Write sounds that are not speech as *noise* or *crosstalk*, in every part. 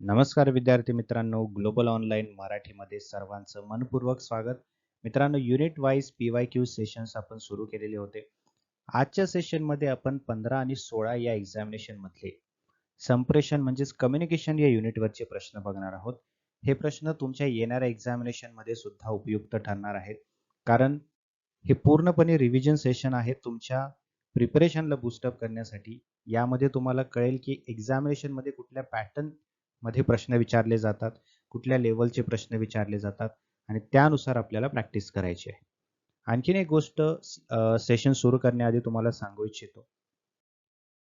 नमस्कार विद्यार्थी मित्रांनो ग्लोबल ऑनलाईन मराठीमध्ये सर्वांचं मनपूर्वक स्वागत. मित्रांनो unit wise P Y Q sessions आपण सुरू केलेले होते. आजच्या सेशनमध्ये आपण पंधरा आणि सोळा या एक्झामिनेशन मधले. संप्रेषण म्हणजेच कम्युनिकेशन या युनिटवरचे प्रश्न बघणार आहोत. हे प्रश्न तुमच्या येणाऱ्या एक्झामिनेशनमध्ये सुद्धा उपयुक्त ठरणार आहेत. कारण हे पूर्णपणे रिव्हिजन सेशन आहे तुमच्या प्रिपरेशनला बुस्टअप करण्यासाठी. यामध्ये तुम्हाला कळेल की एक्झामिनेशनमध्ये कुठल्या पॅटर्न मध्ये प्रश्न विचारले जातात कुठल्या लेवलचे प्रश्न विचारले जातात आणि त्यानुसार आपल्याला प्रॅक्टिस करायची आहे. आणखीन एक गोष्ट सेशन सुरू करण्याआधी तुम्हाला सांगू इच्छितो.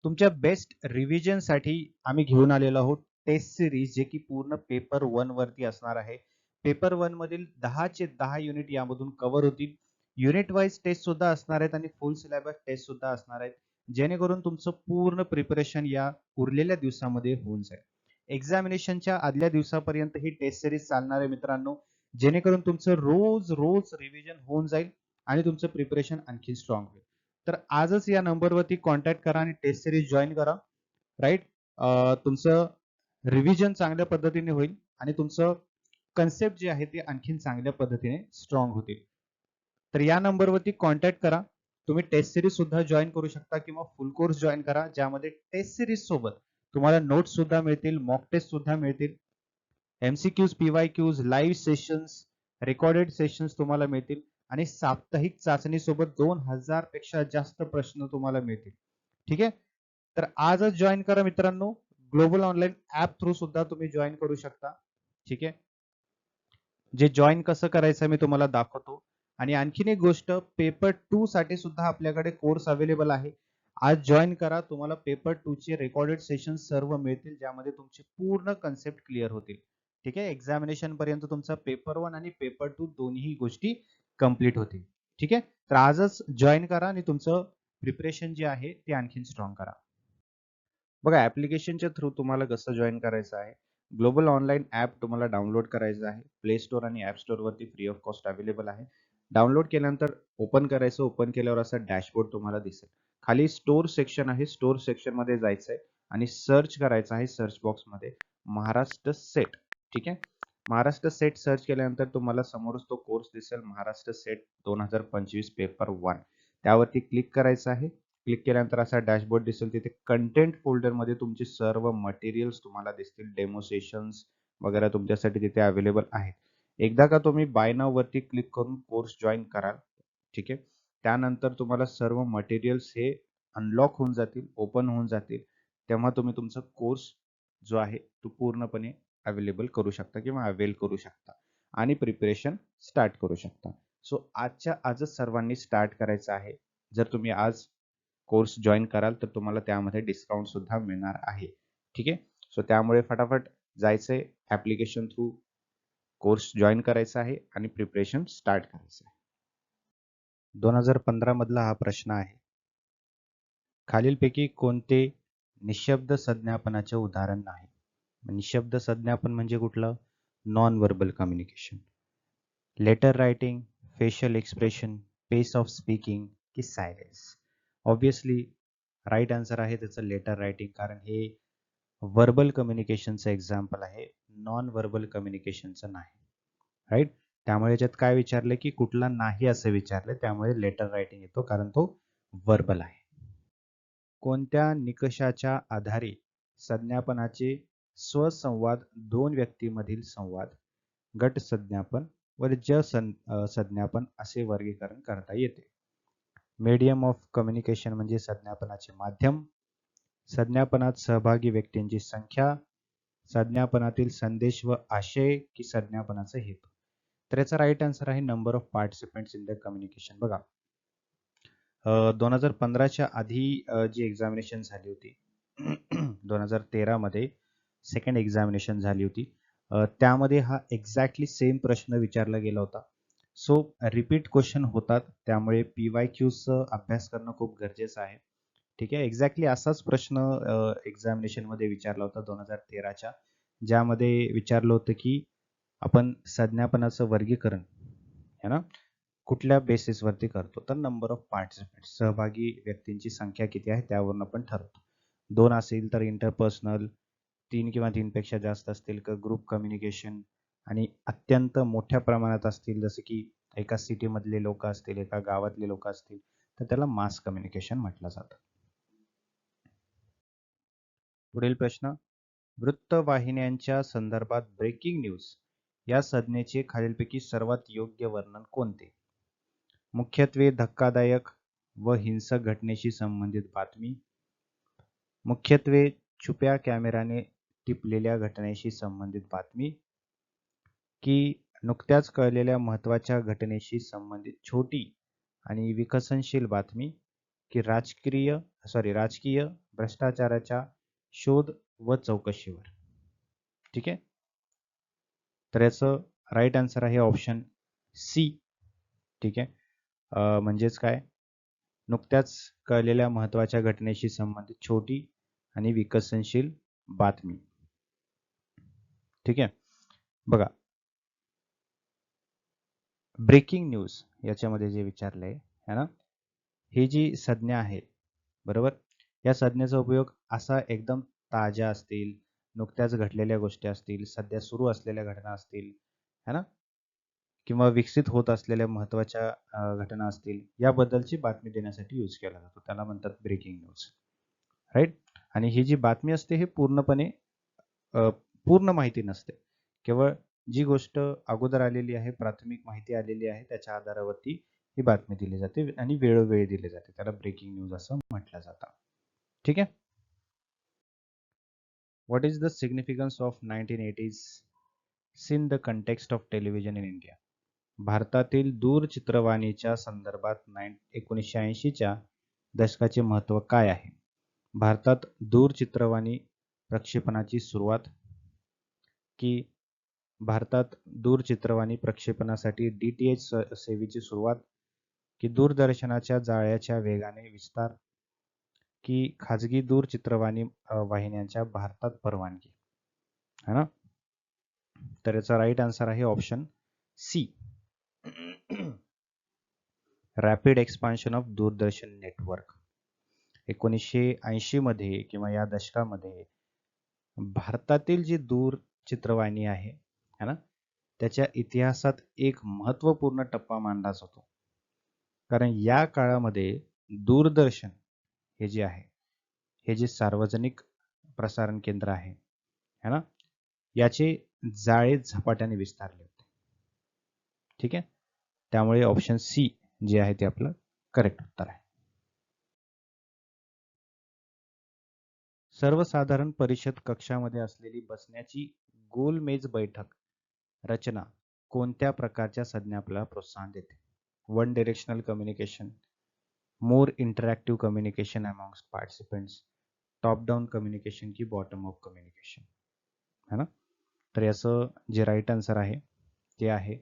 तुमच्या बेस्ट रिव्हिजनसाठी आम्ही घेऊन आलेलो आहोत टेस्ट सिरीज जे की पूर्ण पेपर वन वरती असणार आहे. पेपर वन मधील दहाचे दहा युनिट यामधून कव्हर होतील. युनिट वाईज टेस्ट सुद्धा असणार आहेत आणि फुल सिलेबस टेस्ट सुद्धा असणार आहेत. जेणेकरून तुमचं पूर्ण प्रिपरेशन या उरलेल्या दिवसामध्ये होऊन जाईल. एक्झामिनेशनच्या आदल्या दिवसापर्यंत ही टेस्ट सिरीज चालणार आहे मित्रांनो. जेणेकरून तुमचं रोज रोज रिव्हिजन होऊन जाईल आणि तुमचं प्रिपरेशन आणखी स्ट्रॉंग होईल. तर आजच या नंबरवरती कॉन्टॅक्ट करा आणि टेस्ट सिरीज जॉईन करा. राईट तुमचं रिव्हिजन चांगल्या पद्धतीने होईल आणि तुमचं कन्सेप्ट जे आहे ते आणखीन चांगल्या पद्धतीने स्ट्रॉंग होतील. तर या नंबरवरती कॉन्टॅक्ट करा. तुम्ही टेस्ट सिरीज सुद्धा जॉईन करू शकता किंवा फुल कोर्स जॉईन करा ज्यामध्ये टेस्ट सिरीज सोबत तुम्हाला नोट्स सुद्धा मिळतील मॉक टेस्ट सुद्धा मिळतील. MCQs PYQs live sessions recorded sessions तुम्हाला मिळतील. आणि साप्ताहिक चाचणी सोबत दोन हजारपेक्षा जास्त प्रश्न तुम्हाला मिळतील. ठीक आहे? तर आजच जॉईन करा मित्रांनो. ग्लोबल ऑनलाईन ऍप थ्रू सुद्धा तुम्ही जॉईन करू शकता. ठीक आहे? जे जॉईन कसं करायचं मी तुम्हाला दाखवतो. आणि आणखीन एक गोष्ट पेपर टू साठी सुद्धा आपल्याकडे कोर्स अवेलेबल आहे. आज जॉईन करा. तुम्हाला पेपर टू चे रेकॉर्डेड सेशन सर्व मिळतील ज्यामध्ये तुमचे पूर्ण कन्सेप्ट क्लिअर होतील. ठीक आहे? एक्झामिनेशन पर्यंत तुमचा पेपर वन आणि पेपर टू दोन्ही गोष्टी कंप्लीट होतील. ठीक आहे? तर आजच जॉईन करा आणि तुमचं प्रिपरेशन जे आहे ते आणखीन स्ट्रॉंग करा. बघा ऍप्लिकेशनच्या थ्रू तुम्हाला कसं जॉईन करायचं आहे? ग्लोबल ऑनलाईन ऍप तुम्हाला डाउनलोड करायचं आहे. प्ले स्टोअर आणि ऍप स्टोअरवरती फ्री ऑफ कॉस्ट अवेलेबल आहे. डाउनलोड केल्यानंतर ओपन करायचं ओपन केल्यावर असा डॅशबोर्ड तुम्हाला दिसेल. खाली स्टोर सेक्शन आहे. स्टोर सेक्शनमध्ये जायचंय आणि सर्च करायचं आहे सर्च बॉक्समध्ये. महाराष्ट्र सेट ठीक आहे? महाराष्ट्र सेट सर्च केल्यानंतर तुम्हाला समोरच तो कोर्स दिसेल. महाराष्ट्र सेट दोन हजार पंचवीस पेपर वन त्यावरती क्लिक करायचं आहे. क्लिक केल्यानंतर असा डॅशबोर्ड दिसेल. तिथे कंटेंट फोल्डरमध्ये तुमचे सर्व मटेरियल्स तुम्हाला दिसतील. डेमो सेशन्स वगैरे तुमच्यासाठी तिथे अवेलेबल आहेत. एकदा का तुम्ही बाय नाव वरती क्लिक करून कोर्स जॉईन कराल. ठीक आहे? त्यानंतर तुम्हाला सर्व मटेरियल्स हे अनलॉक होऊन जातील ओपन होऊन जातील. तेव्हा तुम्ही तुमचा कोर्स जो आहे तो पूर्णपणे अवेलेबल करू शकता किंवा अवेल करू शकता आणि प्रिपरेशन स्टार्ट करू शकता. सो आजच्या आजच सर्वांनी स्टार्ट करायचं आहे. जर तुम्ही आज कोर्स जॉईन कराल तर तुम्हाला त्यामध्ये डिस्काउंट सुद्धा मिळणार आहे. ठीक आहे? सो त्यामुळे फटाफट जायचंय. ऍप्लिकेशन थ्रू कोर्स जॉईन करायचा आहे आणि प्रिपरेशन स्टार्ट करायचं आहे. दोन हजार पंधरा मधला हा प्रश्न आहे. खालीलपैकी कोणते निशब्द संज्ञापनाचे उदाहरण नाही निशब्द संज्ञापन म्हणजे कुठलं? Non verbal communication letter writing facial expression pace of speaking की सायलेन्स ऑब्विसली राईट आन्सर आहे त्याचं लेटर रायटिंग कारण हे व्हर्बल कम्युनिकेशनचं एक्झाम्पल आहे. नॉन व्हर्बल कम्युनिकेशनचं नाही. राईट त्यामुळे याच्यात काय विचारलं की कुठला नाही असं विचारले त्यामुळे लेटर रायटिंग येतो कारण तो वर्बल आहे. कोणत्या निकषाच्या आधारे संज्ञापनाचे स्वसंवाद दोन व्यक्तीमधील संवाद गट संज्ञापन व ज संज्ञापन असे वर्गीकरण करता येते. मीडियम ऑफ कम्युनिकेशन म्हणजे संज्ञापनाचे माध्यम. संज्ञापनात सहभागी व्यक्तींची संख्या. संज्ञापनातील संदेश व आशय की संज्ञापनाचा हेतू. तर याचा राईट आन्सर आहे number of participants in the communication बघा. दोन हजार पंधराच्या आधी जी एक्झामिनेशन झाली होती *clears throat* दोन हजार तेरामध्ये सेकंड एक्झामिनेशन झाली होती. त्यामध्ये हा एक्झॅक्टली सेम प्रश्न विचारला गेला होता. सो रिपीट क्वेश्चन होतात. त्यामुळे पी वाय क्यूचं अभ्यास करणं खूप गरजेचं आहे. ठीक आहे? एक्झॅक्टली असाच प्रश्न एक्झामिनेशनमध्ये विचारला होता दोन हजार तेराच्या ज्यामध्ये विचारलं होतं की आपण संज्ञापनाचं वर्गीकरण है ना? कुठल्या बेसिसवरती करतो? तर नंबर ऑफ पार्टिसिपेंट सहभागी व्यक्तींची संख्या किती आहे? त्यावरून आपण ठरवतो. दोन असेल तर इंटरपर्सनल तीन किंवा तीनपेक्षा जास्त असतील का ग्रुप कम्युनिकेशन आणि अत्यंत मोठ्या प्रमाणात असतील जसं की एका सिटी मधले लोक असतील एका गावातले लोक असतील तर त्याला मास कम्युनिकेशन म्हटलं जातं. पुढील प्रश्न वृत्तवाहिन्यांच्या संदर्भात ब्रेकिंग न्यूज या संज्ञेचे खालीलपैकी सर्वात योग्य वर्णन कोणते? मुख्यत्वे धक्कादायक व हिंसक घटनेशी संबंधित बातमी. मुख्यत्वे छुप्या कॅमेऱ्याने टिपलेल्या घटनेशी संबंधित बातमी. की नुकत्याच कळलेल्या महत्त्वाच्या घटनेशी संबंधित छोटी आणि विकसनशील बातमी. की राजकीय सॉरी राजकीय भ्रष्टाचाराच्या शोध व चौकशीवर. ठीक आहे? तर याचं राईट आन्सर आहे ऑप्शन सी ठीक आहे? म्हणजेच काय? नुकत्याच कळलेल्या महत्त्वाच्या घटनेशी संबंधित छोटी आणि विकसनशील बातमी. ठीक आहे? बघा. ब्रेकिंग न्यूज याच्यामध्ये जे विचारलंय है ना ही जी संज्ञा आहे बरोबर? या संज्ञेचा उपयोग असा एकदम ताज्या असतील नुकत्याच घडलेल्या गोष्टी असतील सध्या सुरू असलेल्या घटना असतील है ना? किंवा विकसित होत असलेल्या महत्त्वाच्या घटना असतील याबद्दलची बातमी देण्यासाठी यूज केला जातो. त्याला म्हणतात ब्रेकिंग न्यूज राईट आणि ही जी बातमी असते हे पूर्णपणे पूर्ण माहिती नसते. केवळ जी गोष्ट अगोदर आलेली आहे प्राथमिक माहिती आलेली आहे त्याच्या आधारावरती ही बातमी दिली जाते आणि वेळोवेळी दिली जाते. त्याला ब्रेकिंग न्यूज असं म्हटलं जातं. ठीक आहे? What is the significance of 1980s in the context of television in India? भारतातील दूरचित्रवाणीच्या संदर्भात नाईन एकोणीसशे ऐंशीच्या दशकाचे महत्त्व काय आहे भारतात दूरचित्रवाणी प्रक्षेपणाची सुरुवात की भारतात दूरचित्रवाणी प्रक्षेपणासाठी डी टी एच सेवेची सुरुवात की दूरदर्शनाच्या जाळ्याच्या वेगाने विस्तार की खाजगी दूरचित्रवाणी वाहिन्यांच्या भारतात परवानगी. है ना? तर याचा राईट आन्सर आहे option C rapid expansion of Doordarshan network एकोणीसशे ऐंशी मध्ये किंवा या दशकामध्ये भारतातील जी दूरचित्रवाहिनी आहे है ना? त्याच्या इतिहासात एक महत्त्वपूर्ण टप्पा मानला जातो. कारण या काळामध्ये दूरदर्शन हे जे आहे हे जे सार्वजनिक प्रसारण केंद्र आहे है ना? याचे जाळे झपाट्याने विस्तारले होते. ठीक आहे? त्यामुळे ऑप्शन सी जे आहे ते आपलं करेक्ट उत्तर आहे. सर्वसाधारण परिषद कक्षामध्ये असलेली बसण्याची गोलमेज बैठक रचना कोणत्या प्रकारच्या संज्ञा आपल्याला प्रोत्साहन देते? One directional communication more interactive communication amongst participants top down communication की बॉटम अप कम्युनिकेशन है ना? तर याचं जे राईट आन्सर आहे ते आहे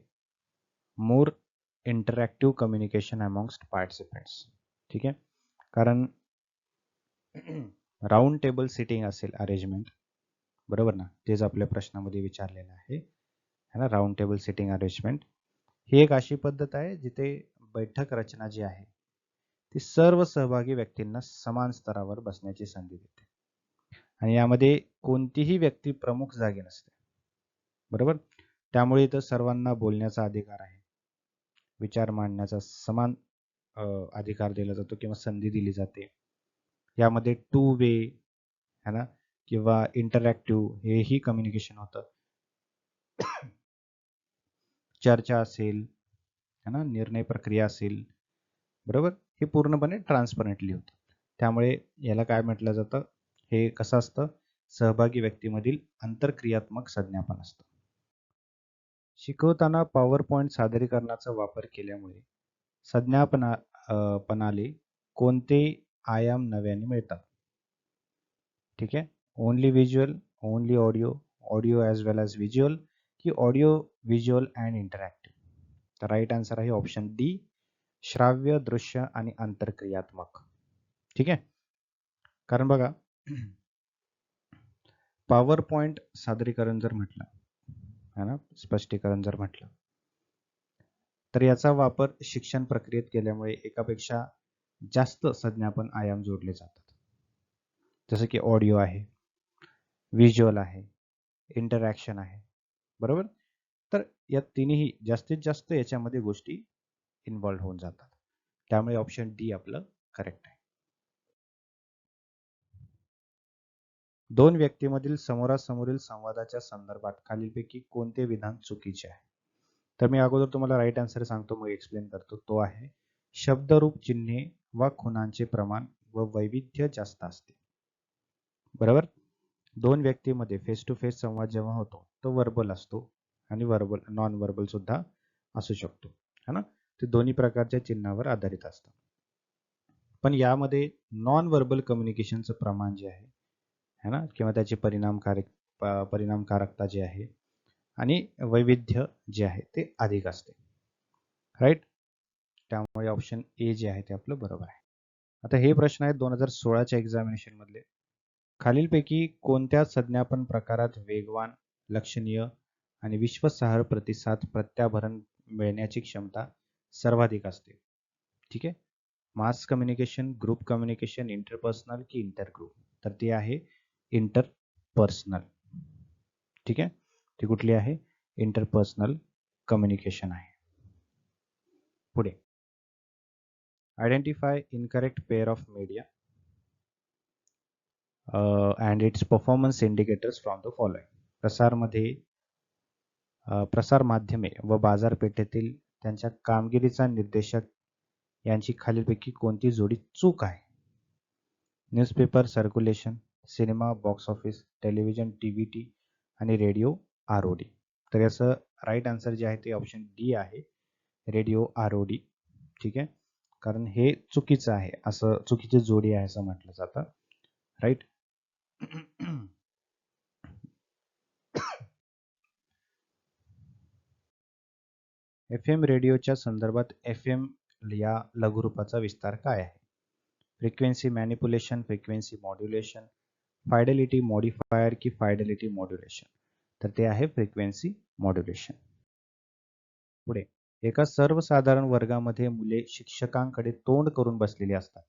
more interactive communication amongst participants ठीक आहे? कारण राऊंड टेबल सिटिंग असेल अरेंजमेंट बरोबर ना? तेच आपल्या प्रश्नामध्ये विचारलेलं आहे. है ना? राऊंड टेबल सिटिंग अरेंजमेंट ही एक अशी पद्धत आहे जिथे बैठक रचना जी आहे ती सर्व सहभागी व्यक्तींना समान स्तरावर बसण्याची संधी देते. आणि यामध्ये कोणतीही व्यक्ती प्रमुख जागी नसते. बरोबर? त्यामुळे इथं सर्वांना बोलण्याचा अधिकार आहे. विचार मांडण्याचा समान अधिकार दिला जातो किंवा संधी दिली जाते. यामध्ये टू वे है ना? किंवा इंटरॅक्टिव्ह हेही कम्युनिकेशन होतं. *coughs* चर्चा असेल है ना? निर्णय प्रक्रिया असेल बरोबर? हे पूर्णपणे ट्रान्सपरंटली होतं. त्यामुळे याला काय म्हटलं जातं? हे कसं असतं? सहभागी व्यक्तीमधील आंतरक्रियात्मक संज्ञापन असतं. शिकवताना पॉवर पॉईंट सादरीकरणाचा वापर केल्यामुळे संज्ञापना पणाले कोणते आयाम नव्याने मिळतात? ठीक आहे? Only visual only audio audio as well as visual की ऑडिओ व्हिज्युअल अँड इंटरॅक्टिव्ह तर राईट आन्सर आहे ऑप्शन डी श्राव्य दृश्य आणि आंतरक्रियात्मक ठीक आहे? कारण बघा पॉवर पॉइंट सादरीकरण जर म्हटलं है ना? स्पष्टीकरण जर म्हटलं तर याचा वापर शिक्षण प्रक्रियेत केल्यामुळे एकापेक्षा जास्त संज्ञापन आयाम जोडले जातात. जसं की ऑडिओ आहे व्हिज्युअल आहे इंटरॅक्शन आहे. बरोबर? तर या तिन्ही जास्तीत जास्त याच्यामध्ये गोष्टी इन्व्हॉल्व्ह होऊन जातात. त्यामुळे ऑप्शन डी आपलं करेक्ट आहे. दोन व्यक्तीमधील समोरासमोरील संवादाच्या संदर्भात खालीलपैकी कोणते विधान चुकीचे आहे? तर मी अगोदर तुम्हाला राईट आन्सर सांगतो मग एक्सप्लेन करतो. तो आहे शब्दरूप चिन्हे व खुनांचे प्रमाण व वैविध्य जास्त असते. बरोबर? दोन व्यक्तीमध्ये फेस टू फेस संवाद जेव्हा होतो तो वर्बल असतो आणि वर्बल नॉन वर्बल सुद्धा असू शकतो. है ना? ते दोन्ही प्रकारच्या चिन्हावर आधारित असतात पण यामध्ये नॉन वर्बल कम्युनिकेशनचं प्रमाण जे आहे है ना? किंवा त्याची परिणामकारक परिणामकारकता जी आहे आणि वैविध्य जे आहे ते अधिक असते. राईट त्यामुळे ऑप्शन ए जे आहे ते आपलं बरोबर आहे. आता हे प्रश्न आहेत दोन हजार सोळाच्या एक्झामिनेशन मधले खालीलपैकी कोणत्या संज्ञापन प्रकारात वेगवान लक्षणीय आणि विश्वासार्ह प्रतिसाद प्रत्याभरण मिळण्याची क्षमता सर्वाधिक असते. ठीक आहे? Mass communication group communication interpersonal की इंटर ग्रुप तर ती आहे इंटरपर्सनल. ठीक आहे? ती कुठली आहे? इंटरपर्सनल कम्युनिकेशन आहे. पुढे. Identify incorrect pair of media and its performance indicators from the following प्रसारमध्ये प्रसार माध्यमे व बाजारपेठेतील त्यांच्या कामगिरीचा निर्देशक यांची खालीलपैकी कोणती जोडी चूक आहे? Newspaper circulation cinema box office television T V T आणि रेडिओ आर ओ डी तर याचं राईट आन्सर जे आहे ते ऑप्शन डी आहे. रेडिओ आर ओ डी ठीक आहे? कारण हे चुकीचं आहे. असं चुकीची जोडी आहे असं म्हटलं जातं. राईट *clears throat* एफ एम रेडिओच्या संदर्भात एफ एम या लघुरूपाचा विस्तार काय आहे? Frequency manipulation frequency modulation fidelity modifier की फायडेलिटी मॉड्युलेशन तर ते आहे फ्रिक्वेन्सी मॉड्युलेशन पुढे एका सर्वसाधारण वर्गामध्ये मुले शिक्षकांकडे तोंड करून बसलेली असतात.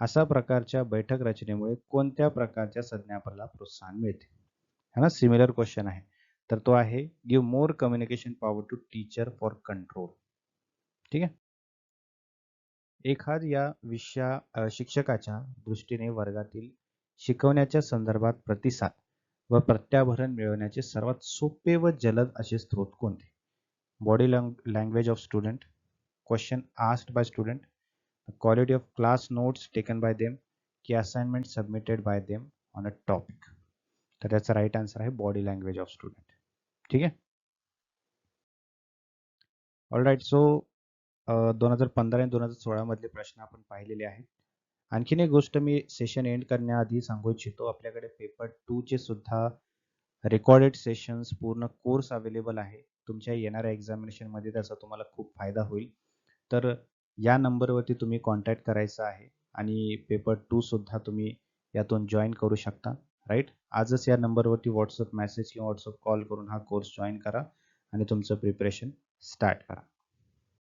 अशा प्रकारच्या बैठक रचनेमुळे कोणत्या प्रकारच्या संज्ञापनाला प्रोत्साहन मिळते? ह्याला ना? सिमिलर क्वेश्चन आहे. तर तो आहे give more communication power to teacher for control ठीक आहे? एखाद या विषया शिक्षकाच्या दृष्टीने वर्गातील शिकवण्याच्या संदर्भात प्रतिसाद व प्रत्याभरण मिळवण्याचे सर्वात सोपे व जलद असे स्रोत कोणते? Body language of student question asked by student quality of class notes taken by them की assignment submitted by them on a topic तर त्याचा राईट आन्सर आहे बॉडी लँग्वेज ऑफ स्टुडंट ठीक आहे? ऑल राईट सो दोन हजार पंधरा आणि दोन हजार सोळा मधले प्रश्न आपण पाहिलेले आहेत. आणखीन एक गोष्ट मी सेशन एंड करण्याआधी सांगू इच्छितो आपल्याकडे पेपर टू चे सुद्धा रेकॉर्डेड सेशन्स पूर्ण कोर्स अवेलेबल आहे. तुमच्या येणाऱ्या एक्झामिनेशनमध्ये त्याचा तुम्हाला खूप फायदा होईल. तर या नंबरवरती तुम्ही कॉन्टॅक्ट करायचा आहे आणि पेपर टू सुद्धा तुम्ही यातून जॉईन करू शकता. राईट आजच या नंबरवरती व्हॉट्सअप मेसेज किंवा व्हॉट्सअप कॉल करून हा कोर्स जॉईन करा आणि तुमचं प्रिपरेशन स्टार्ट करा.